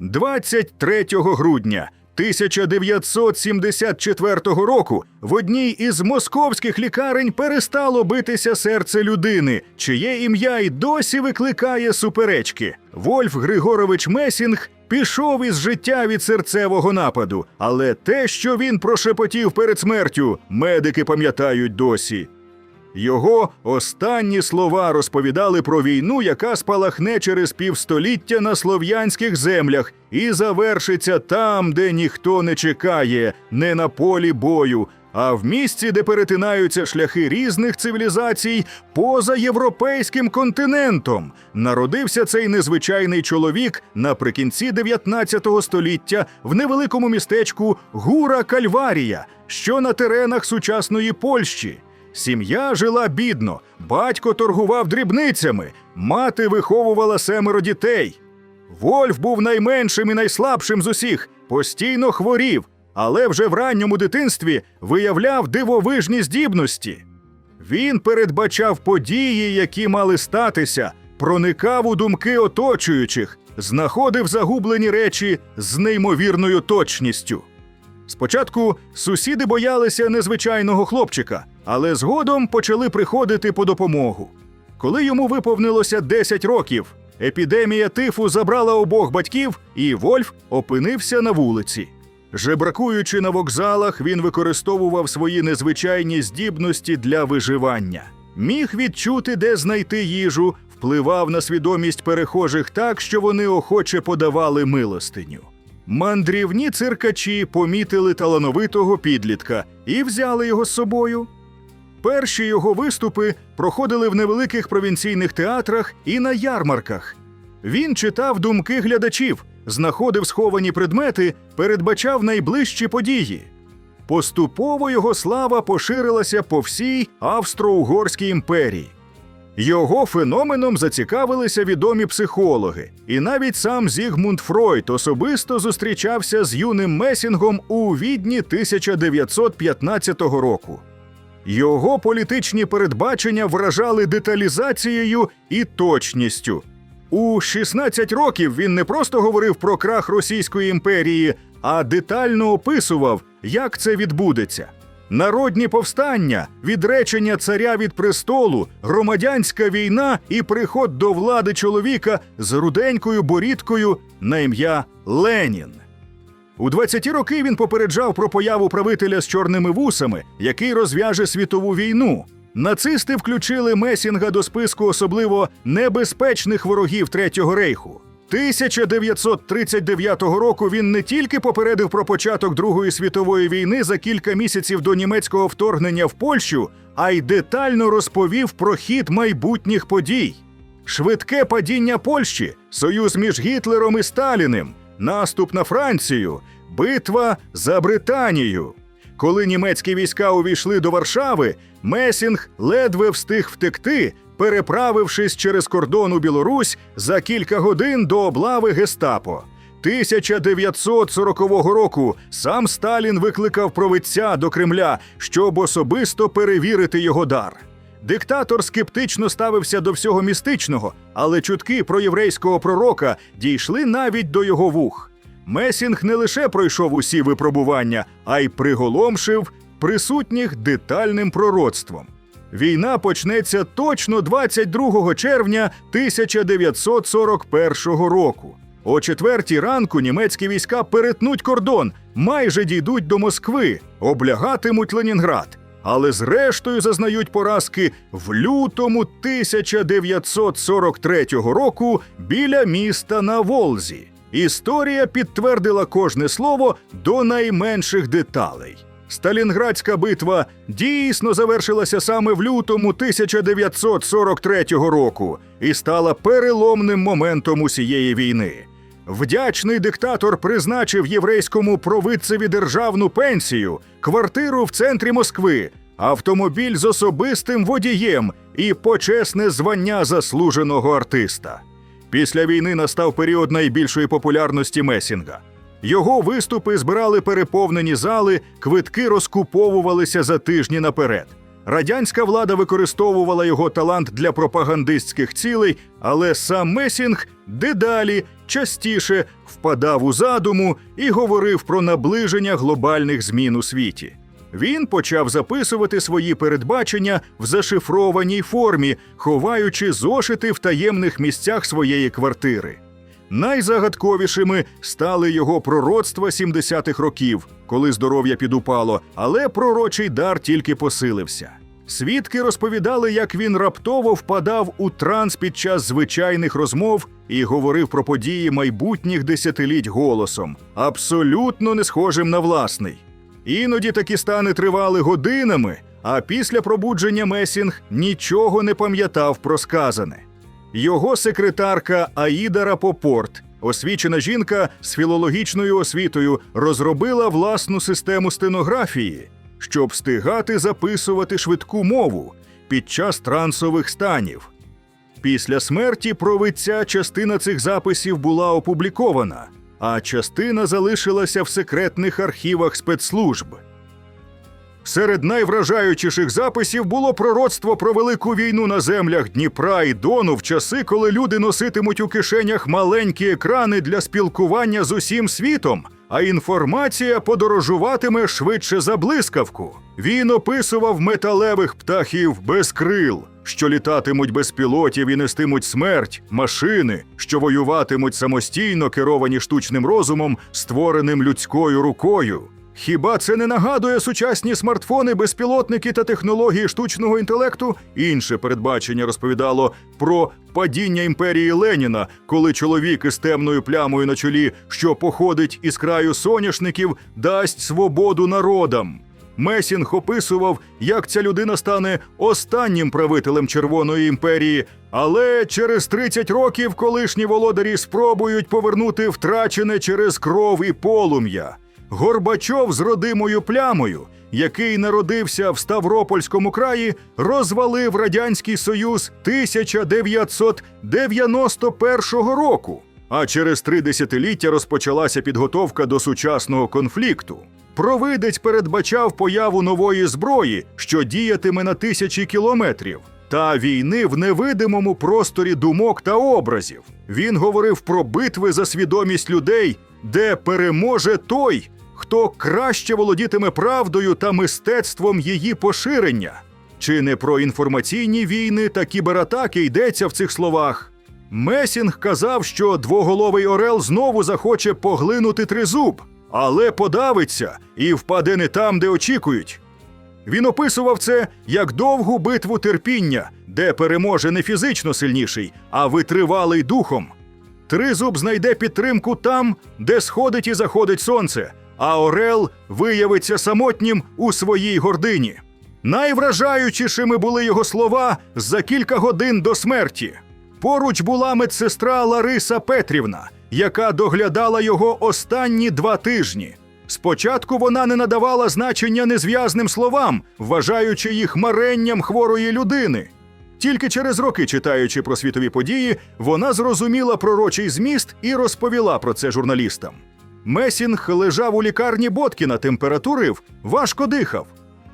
23 грудня 1974 року в одній із московських лікарень перестало битися серце людини, чиє ім'я й досі викликає суперечки. Вольф Григорович Месінг пішов із життя від серцевого нападу, але те, що він прошепотів перед смертю, медики пам'ятають досі. Його останні слова розповідали про війну, яка спалахне через півстоліття на слов'янських землях і завершиться там, де ніхто не чекає, не на полі бою, а в місці, де перетинаються шляхи різних цивілізацій поза європейським континентом. Народився цей незвичайний чоловік наприкінці 19 століття в невеликому містечку Гура Кальварія, що на теренах сучасної Польщі. Сім'я жила бідно, батько торгував дрібницями, мати виховувала семеро дітей. Вольф був найменшим і найслабшим з усіх, постійно хворів, але вже в ранньому дитинстві виявляв дивовижні здібності. Він передбачав події, які мали статися, проникав у думки оточуючих, знаходив загублені речі з неймовірною точністю. Спочатку сусіди боялися незвичайного хлопчика, але згодом почали приходити по допомогу. Коли йому виповнилося 10 років, епідемія тифу забрала обох батьків, і Вольф опинився на вулиці. Жебракуючи на вокзалах, він використовував свої незвичайні здібності для виживання. Міг відчути, де знайти їжу, впливав на свідомість перехожих так, що вони охоче подавали милостиню. Мандрівні циркачі помітили талановитого підлітка і взяли його з собою. Перші його виступи проходили в невеликих провінційних театрах і на ярмарках. Він читав думки глядачів, знаходив сховані предмети, передбачав найближчі події. Поступово його слава поширилася по всій Австро-Угорській імперії. Його феноменом зацікавилися відомі психологи, і навіть сам Зігмунд Фройд особисто зустрічався з юним Месінгом у відні 1915 року. Його політичні передбачення вражали деталізацією і точністю. У 16 років він не просто говорив про крах Російської імперії, а детально описував, як це відбудеться. Народні повстання, відречення царя від престолу, громадянська війна і приход до влади чоловіка з руденькою борідкою на ім'я Ленін. У 20 роки він попереджав про появу правителя з чорними вусами, який розв'яже світову війну. Нацисти включили Месінга до списку особливо небезпечних ворогів Третього рейху. 1939 року він не тільки попередив про початок Другої світової війни за кілька місяців до німецького вторгнення в Польщу, а й детально розповів про хід майбутніх подій. Швидке падіння Польщі, союз між Гітлером і Сталіним, наступ на Францію, битва за Британію. Коли німецькі війська увійшли до Варшави, Месінг ледве встиг втекти, переправившись через кордон у Білорусь за кілька годин до облави Гестапо. 1940 року сам Сталін викликав провидця до Кремля, щоб особисто перевірити його дар. Диктатор скептично ставився до всього містичного, але чутки про єврейського пророка дійшли навіть до його вух. Месінг не лише пройшов усі випробування, а й приголомшив присутніх детальним пророцтвом. Війна почнеться точно 22 червня 1941 року. О четвертій ранку німецькі війська перетнуть кордон, майже дійдуть до Москви, облягатимуть Ленінград. Але зрештою зазнають поразки в лютому 1943 року біля міста на Волзі. Історія підтвердила кожне слово до найменших деталей. Сталінградська битва дійсно завершилася саме в лютому 1943 року і стала переломним моментом усієї війни. Вдячний диктатор призначив єврейському провидцеві державну пенсію, квартиру в центрі Москви, автомобіль з особистим водієм і почесне звання заслуженого артиста. Після війни настав період найбільшої популярності Месінга. Його виступи збирали переповнені зали, квитки розкуповувалися за тижні наперед. Радянська влада використовувала його талант для пропагандистських цілей, але сам Месінг дедалі частіше впадав у задуму і говорив про наближення глобальних змін у світі. Він почав записувати свої передбачення в зашифрованій формі, ховаючи зошити в таємних місцях своєї квартири. Найзагадковішими стали його пророцтва 70-х років, коли здоров'я підупало, але пророчий дар тільки посилився. Свідки розповідали, як він раптово впадав у транс під час звичайних розмов і говорив про події майбутніх десятиліть голосом, абсолютно не схожим на власний. Іноді такі стани тривали годинами, а після пробудження Месінг нічого не пам'ятав про сказане. Його секретарка Аїда Рапопорт, освічена жінка з філологічною освітою, розробила власну систему стенографії, щоб встигати записувати швидку мову під час трансових станів. Після смерті провидця частина цих записів була опублікована, а частина залишилася в секретних архівах спецслужб. Серед найвражаючіших записів було пророцтво про велику війну на землях Дніпра і Дону в часи, коли люди носитимуть у кишенях маленькі екрани для спілкування з усім світом, а інформація подорожуватиме швидше за блискавку. Він описував металевих птахів без крил, що літатимуть без пілотів і нестимуть смерть, машини, що воюватимуть самостійно, керовані штучним розумом, створеним людською рукою. Хіба це не нагадує сучасні смартфони, безпілотники та технології штучного інтелекту? Інше передбачення розповідало про падіння імперії Леніна, коли чоловік із темною плямою на чолі, що походить із краю соняшників, дасть свободу народам. Месінг описував, як ця людина стане останнім правителем Червоної імперії, але через 30 років колишні володарі спробують повернути втрачене через кров і полум'я. Горбачов з родимою плямою, який народився в Ставропольському краї, розвалив Радянський Союз 1991 року. А через три десятиліття розпочалася підготовка до сучасного конфлікту. Провидець передбачав появу нової зброї, що діятиме на тисячі кілометрів, та війни в невидимому просторі думок та образів. Він говорив про битви за свідомість людей, де переможе той, хто краще володітиме правдою та мистецтвом її поширення. Чи не про інформаційні війни та кібератаки йдеться в цих словах? Месінг казав, що двоголовий орел знову захоче поглинути тризуб, але подавиться і впаде не там, де очікують. Він описував це як довгу битву терпіння, де переможе не фізично сильніший, а витривалий духом. Тризуб знайде підтримку там, де сходить і заходить сонце, а Орел виявиться самотнім у своїй гордині. Найвражаючішими були його слова за кілька годин до смерті. Поруч була медсестра Лариса Петрівна, яка доглядала його останні два тижні. Спочатку вона не надавала значення незв'язним словам, вважаючи їх маренням хворої людини. Тільки через роки, читаючи про світові події, вона зрозуміла пророчий зміст і розповіла про це журналістам. Месінг лежав у лікарні Боткіна, температурив, важко дихав.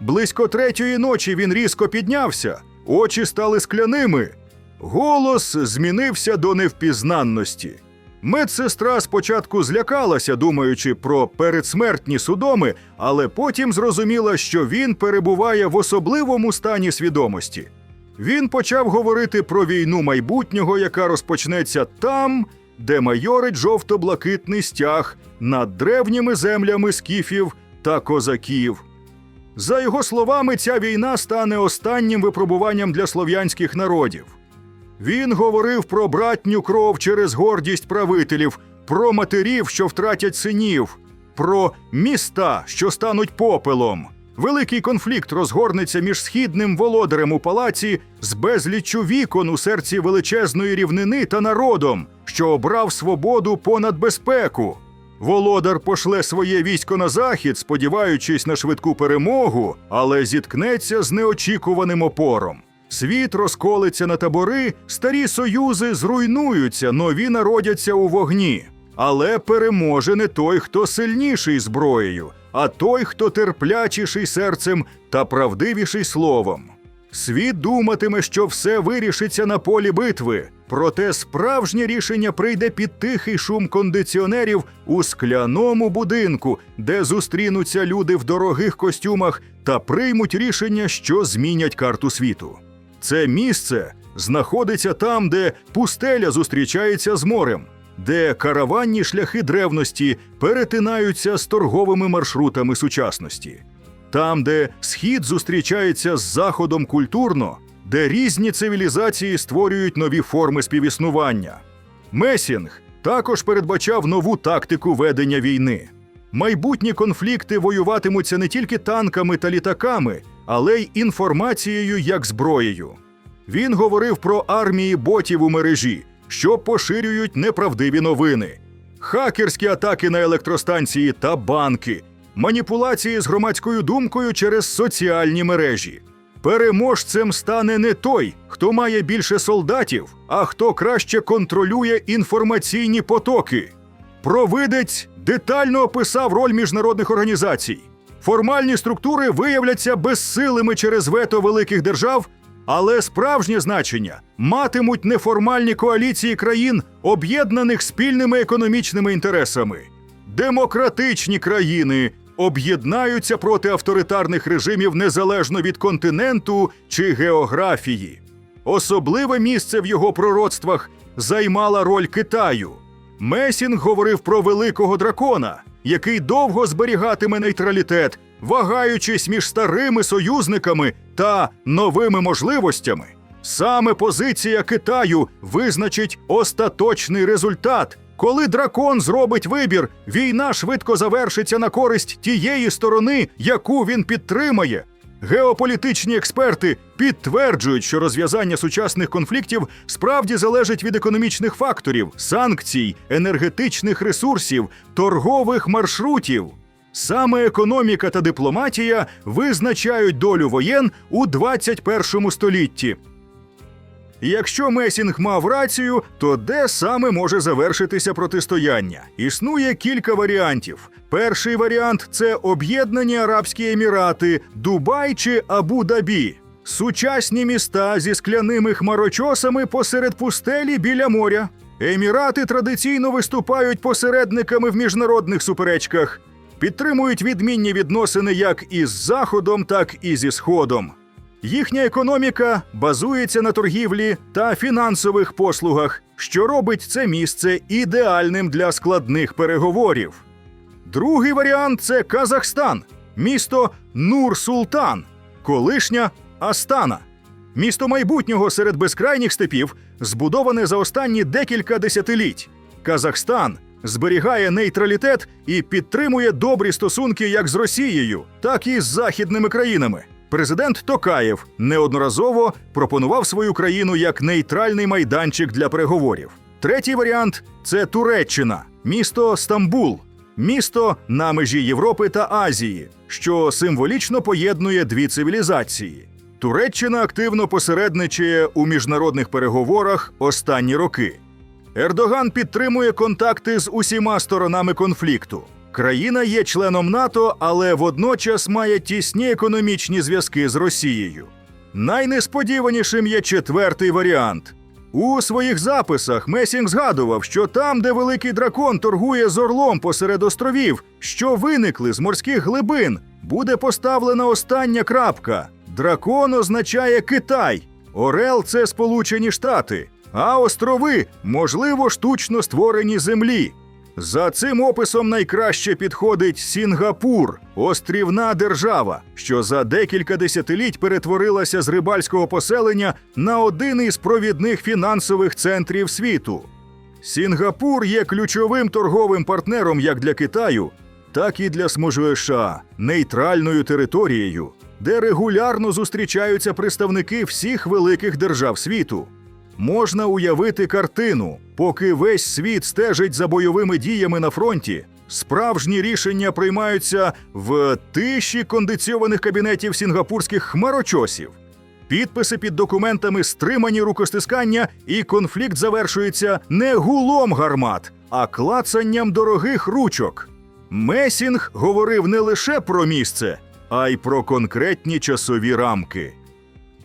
Близько третьої ночі він різко піднявся, очі стали скляними. Голос змінився до невпізнанності. Медсестра спочатку злякалася, думаючи про передсмертні судоми, але потім зрозуміла, що він перебуває в особливому стані свідомості. Він почав говорити про війну майбутнього, яка розпочнеться там, де майорить жовто-блакитний стяг над древніми землями скіфів та козаків. За його словами, ця війна стане останнім випробуванням для слов'янських народів. Він говорив про братню кров через гордість правителів, про матерів, що втратять синів, про міста, що стануть попелом. Великий конфлікт розгорнеться між східним володарем у палаці з безліччю вікон у серці величезної рівнини та народом, що обрав свободу понад безпеку. Володар пошле своє військо на захід, сподіваючись на швидку перемогу, але зіткнеться з неочікуваним опором. Світ розколиться на табори, старі союзи зруйнуються, нові народяться у вогні. Але переможе не той, хто сильніший зброєю, а той, хто терплячіший серцем та правдивіший словом. Світ думатиме, що все вирішиться на полі битви, проте справжнє рішення прийде під тихий шум кондиціонерів у скляному будинку, де зустрінуться люди в дорогих костюмах та приймуть рішення, що змінять карту світу. Це місце знаходиться там, де пустеля зустрічається з морем, де караванні шляхи древності перетинаються з торговими маршрутами сучасності. Там, де схід зустрічається з заходом культурно, де різні цивілізації створюють нові форми співіснування. Месінг також передбачав нову тактику ведення війни. Майбутні конфлікти воюватимуться не тільки танками та літаками, але й інформацією як зброєю. Він говорив про армії ботів у мережі, що поширюють неправдиві новини, хакерські атаки на електростанції та банки, маніпуляції з громадською думкою через соціальні мережі. Переможцем стане не той, хто має більше солдатів, а хто краще контролює інформаційні потоки. Провидець детально описав роль міжнародних організацій. Формальні структури виявляться безсилими через вето великих держав, але справжнє значення матимуть неформальні коаліції країн, об'єднаних спільними економічними інтересами. Демократичні країни об'єднаються проти авторитарних режимів незалежно від континенту чи географії. Особливе місце в його пророцтвах займала роль Китаю. Месінг говорив про великого дракона, який довго зберігатиме нейтралітет, вагаючись між старими союзниками та новими можливостями. Саме позиція Китаю визначить остаточний результат. Коли дракон зробить вибір, війна швидко завершиться на користь тієї сторони, яку він підтримає. Геополітичні експерти підтверджують, що розв'язання сучасних конфліктів справді залежить від економічних факторів, санкцій, енергетичних ресурсів, торгових маршрутів. Саме економіка та дипломатія визначають долю воєн у 21 столітті. Якщо Месінг мав рацію, то де саме може завершитися протистояння? Існує кілька варіантів. Перший варіант це об'єднані Арабські Емірати, Дубай чи Абу-Дабі. Сучасні міста зі скляними хмарочосами посеред пустелі біля моря. Емірати традиційно виступають посередниками в міжнародних суперечках, підтримують відмінні відносини як із Заходом, так і зі Сходом. Їхня економіка базується на торгівлі та фінансових послугах, що робить це місце ідеальним для складних переговорів. Другий варіант це Казахстан, місто Нур-Султан, колишня Астана. Місто майбутнього серед безкрайніх степів, збудоване за останні декілька десятиліть. Казахстан зберігає нейтралітет і підтримує добрі стосунки як з Росією, так і з західними країнами. Президент Токаєв неодноразово пропонував свою країну як нейтральний майданчик для переговорів. Третій варіант це Туреччина, місто Стамбул, місто на межі Європи та Азії, що символічно поєднує дві цивілізації. Туреччина активно посередничає у міжнародних переговорах останні роки. Ердоган підтримує контакти з усіма сторонами конфлікту. Країна є членом НАТО, але водночас має тісні економічні зв'язки з Росією. Найнесподіванішим є четвертий варіант. У своїх записах Месінг згадував, що там, де великий дракон торгує з орлом посеред островів, що виникли з морських глибин, буде поставлена остання крапка. Дракон означає Китай, Орел це Сполучені Штати, а острови можливо штучно створені землі. За цим описом найкраще підходить Сінгапур, острівна держава, що за декілька десятиліть перетворилася з рибальського поселення на один із провідних фінансових центрів світу. Сінгапур є ключовим торговим партнером як для Китаю, так і для СМЖШ, нейтральною територією, де регулярно зустрічаються представники всіх великих держав світу. Можна уявити картину, поки весь світ стежить за бойовими діями на фронті. Справжні рішення приймаються в тиші кондицьованих кабінетів сінгапурських хмарочосів. Підписи під документами стримані рукостискання, і конфлікт завершується не гулом гармат, а клацанням дорогих ручок. Месінг говорив не лише про місце, а й про конкретні часові рамки.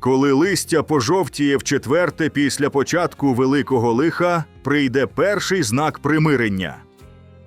Коли листя пожовтіє в четверте після початку великого лиха, прийде перший знак примирення.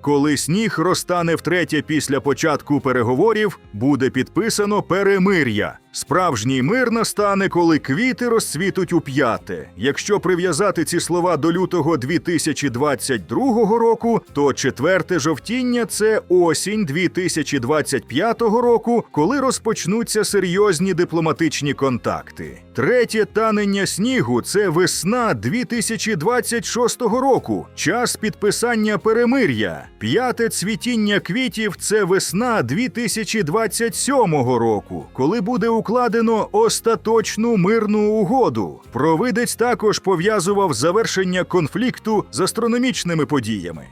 Коли сніг розтане втретє після початку переговорів, буде підписано перемир'я. Справжній мир настане, коли квіти розцвітуть у п'яте. Якщо прив'язати ці слова до лютого 2022 року, то четверте жовтіння це осінь 2025 року, коли розпочнуться серйозні дипломатичні контакти. Третє танення снігу це весна 2026 року, час підписання перемир'я. П'яте цвітіння квітів це весна 2027 року, коли буде укладено остаточну мирну угоду. Провидець також пов'язував завершення конфлікту з астрономічними подіями.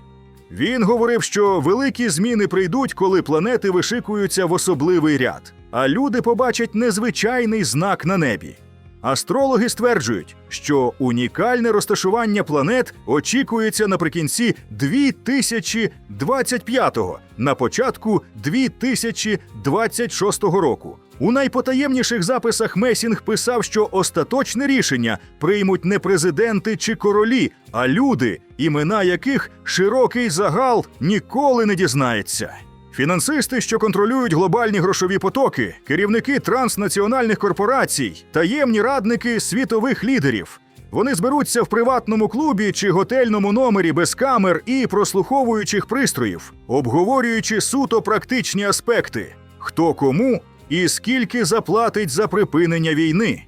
Він говорив, що великі зміни прийдуть, коли планети вишикуються в особливий ряд, а люди побачать незвичайний знак на небі. Астрологи стверджують, що унікальне розташування планет очікується наприкінці 2025-го, на початку 2026 року. У найпотаємніших записах Месінг писав, що остаточне рішення приймуть не президенти чи королі, а люди, імена яких широкий загал ніколи не дізнається. Фінансисти, що контролюють глобальні грошові потоки, керівники транснаціональних корпорацій, таємні радники світових лідерів. Вони зберуться в приватному клубі чи готельному номері без камер і прослуховуючих пристроїв, обговорюючи суто практичні аспекти: хто кому і скільки заплатить за припинення війни.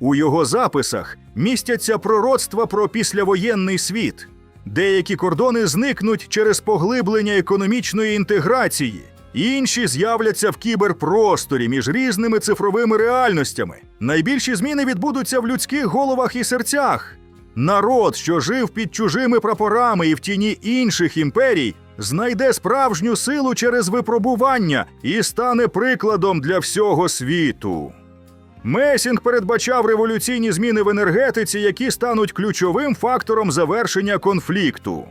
У його записах містяться пророцтва про післявоєнний світ. Деякі кордони зникнуть через поглиблення економічної інтеграції, інші з'являться в кіберпросторі між різними цифровими реальностями. Найбільші зміни відбудуться в людських головах і серцях. Народ, що жив під чужими прапорами і в тіні інших імперій, знайде справжню силу через випробування і стане прикладом для всього світу. Месінг передбачав революційні зміни в енергетиці, які стануть ключовим фактором завершення конфлікту.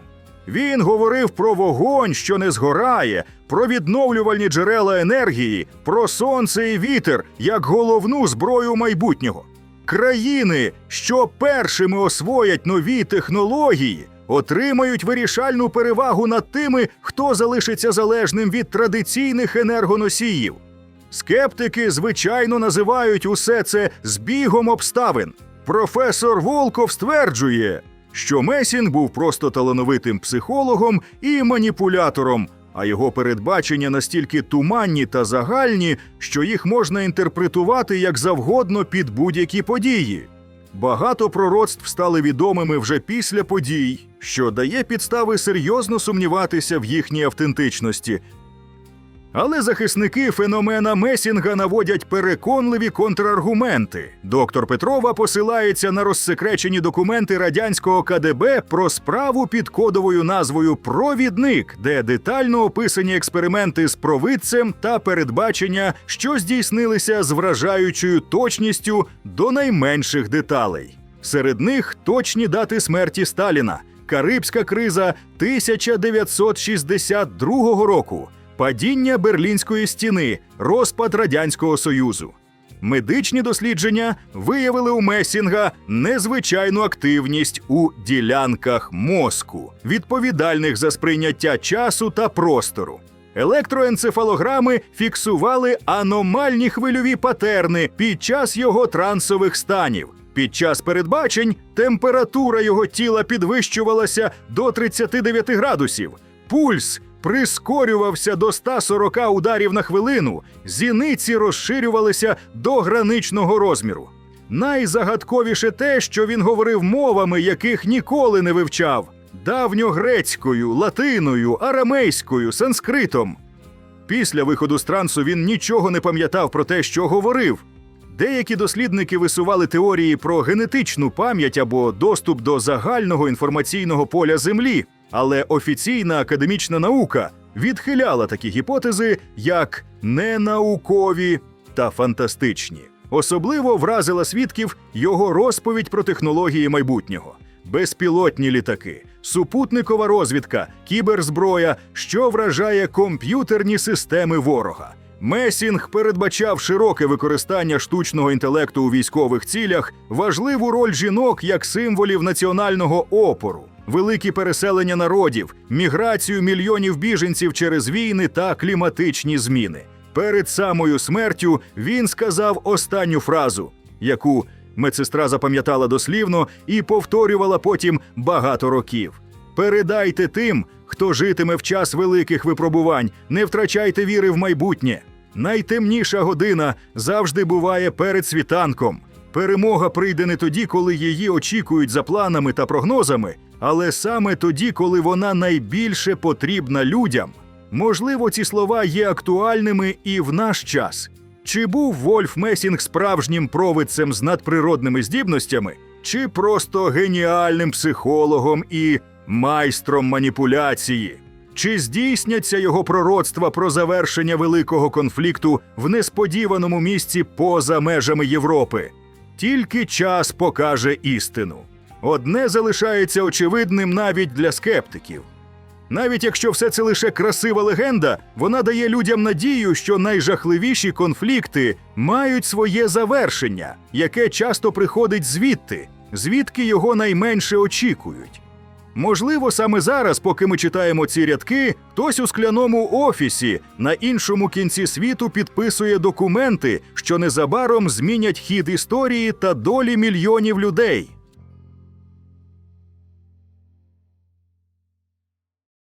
Він говорив про вогонь, що не згорає, про відновлювальні джерела енергії, про сонце і вітер як головну зброю майбутнього. Країни, що першими освоять нові технології, отримають вирішальну перевагу над тими, хто залишиться залежним від традиційних енергоносіїв. Скептики, звичайно, називають усе це збігом обставин. Професор Волков стверджує, що Месінг був просто талановитим психологом і маніпулятором, а його передбачення настільки туманні та загальні, що їх можна інтерпретувати як завгодно під будь-які події. Багато пророцтв стали відомими вже після подій, що дає підстави серйозно сумніватися в їхній автентичності. Але захисники феномена Месінга наводять переконливі контраргументи. Доктор Петрова посилається на розсекречені документи радянського КДБ про справу під кодовою назвою Провідник, де детально описані експерименти з провидцем та передбачення, що здійснилися з вражаючою точністю до найменших деталей. Серед них точні дати смерті Сталіна, Карибська криза 1962 року. Падіння Берлінської стіни, розпад Радянського Союзу. Медичні дослідження виявили у Месінга незвичайну активність у ділянках мозку, відповідальних за сприйняття часу та простору. Електроенцефалограми фіксували аномальні хвильові патерни під час його трансових станів. Під час передбачень температура його тіла підвищувалася до 39 градусів. Пульс прискорювався до 140 ударів на хвилину, зіниці розширювалися до граничного розміру. Найзагадковіше те, що він говорив мовами, яких ніколи не вивчав: давньогрецькою, латиною, арамейською, санскритом. Після виходу з трансу він нічого не пам'ятав про те, що говорив. Деякі дослідники висували теорії про генетичну пам'ять або доступ до загального інформаційного поля Землі, але офіційна академічна наука відхиляла такі гіпотези як ненаукові та фантастичні. Особливо вразила свідків його розповідь про технології майбутнього, безпілотні літаки, супутникова розвідка, кіберзброя, що вражає комп'ютерні системи ворога. Месінг передбачав широке використання штучного інтелекту у військових цілях, важливу роль жінок як символів національного опору, великі переселення народів, міграцію мільйонів біженців через війни та кліматичні зміни. Перед самою смертю він сказав останню фразу, яку медсестра запам'ятала дослівно і повторювала потім багато років. Передайте тим, хто житиме в час великих випробувань, не втрачайте віри в майбутнє. Найтемніша година завжди буває перед світанком. Перемога прийде не тоді, коли її очікують за планами та прогнозами, але саме тоді, коли вона найбільше потрібна людям. Можливо, ці слова є актуальними і в наш час. Чи був Вольф Месінг справжнім провидцем з надприродними здібностями, чи просто геніальним психологом і майстром маніпуляції? Чи здійсняться його пророцтва про завершення великого конфлікту в несподіваному місці поза межами Європи? Тільки час покаже істину. Одне залишається очевидним навіть для скептиків. Навіть якщо все це лише красива легенда, вона дає людям надію, що найжахливіші конфлікти мають своє завершення, яке часто приходить звідти, звідки його найменше очікують. Можливо, саме зараз, поки ми читаємо ці рядки, хтось у скляному офісі на іншому кінці світу підписує документи, що незабаром змінять хід історії та долі мільйонів людей.